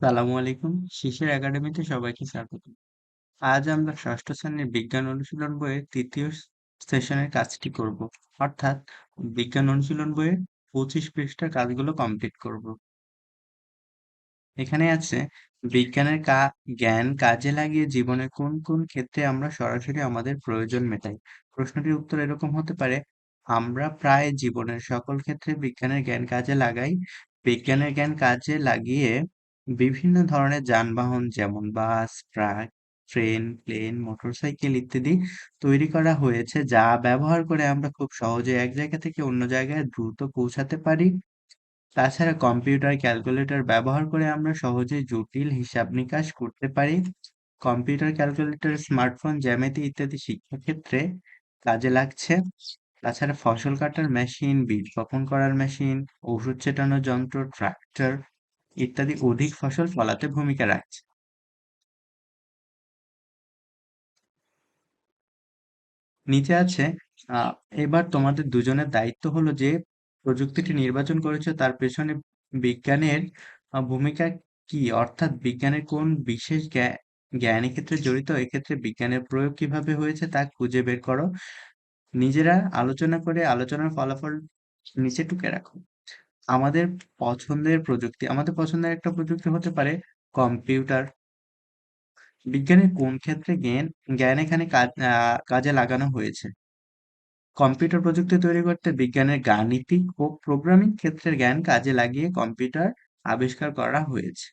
সালামু আলাইকুম। শিশির একাডেমিতে সবাইকে স্বাগত। আজ আমরা ষষ্ঠ শ্রেণির বিজ্ঞান অনুশীলন বইয়ের তৃতীয় সেশনের কাজটি করব। অর্থাৎ বিজ্ঞান অনুশীলন বইয়ের পঁচিশ পৃষ্ঠার কাজগুলো কমপ্লিট করব। এখানে আছে, বিজ্ঞানের কা, জ্ঞান কাজে লাগিয়ে জীবনের কোন কোন ক্ষেত্রে আমরা সরাসরি আমাদের প্রয়োজন মেটাই? প্রশ্নটির উত্তর এরকম হতে পারে, আমরা প্রায় জীবনের সকল ক্ষেত্রে বিজ্ঞানের জ্ঞান কাজে লাগাই। বিজ্ঞানের জ্ঞান কাজে লাগিয়ে বিভিন্ন ধরনের যানবাহন যেমন bus, truck, train, plane, motorcycle ইত্যাদি তৈরি করা হয়েছে, যা ব্যবহার করে আমরা খুব সহজে এক জায়গা থেকে অন্য জায়গায় দ্রুত পৌঁছাতে পারি। তাছাড়া কম্পিউটার ক্যালকুলেটর ব্যবহার করে আমরা সহজেই জটিল হিসাব নিকাশ করতে পারি। কম্পিউটার ক্যালকুলেটর, স্মার্টফোন, জ্যামিতি ইত্যাদি শিক্ষাক্ষেত্রে কাজে লাগছে। তাছাড়া ফসল কাটার মেশিন, বীজ বপন করার মেশিন ওষুধ ছেটানোর যন্ত্র, ট্রাক্টর ইত্যাদি অধিক ফসল ফলাতে ভূমিকা রাখছে। নিচে আছে এবার তোমাদের দুজনের দায়িত্ব হলো যে প্রযুক্তিটি নির্বাচন করেছে, তার পেছনে বিজ্ঞানের ভূমিকা কি? অর্থাৎ বিজ্ঞানের কোন বিশেষ জ্ঞা- জ্ঞানের ক্ষেত্রে জড়িত, এক্ষেত্রে বিজ্ঞানের প্রয়োগ কীভাবে হয়েছে তা খুঁজে বের করো। নিজেরা আলোচনা করে আলোচনার ফলাফল নিচে টুকে রাখো। আমাদের পছন্দের প্রযুক্তি, আমাদের পছন্দের একটা প্রযুক্তি হতে পারে কম্পিউটার। বিজ্ঞানের কোন ক্ষেত্রে জ্ঞান জ্ঞান এখানে কাজ লাগানো হয়েছে? কম্পিউটার প্রযুক্তি তৈরি করতে বিজ্ঞানের গাণিতিক ও প্রোগ্রামিং ক্ষেত্রের জ্ঞান কাজে লাগিয়ে কম্পিউটার আবিষ্কার করা হয়েছে।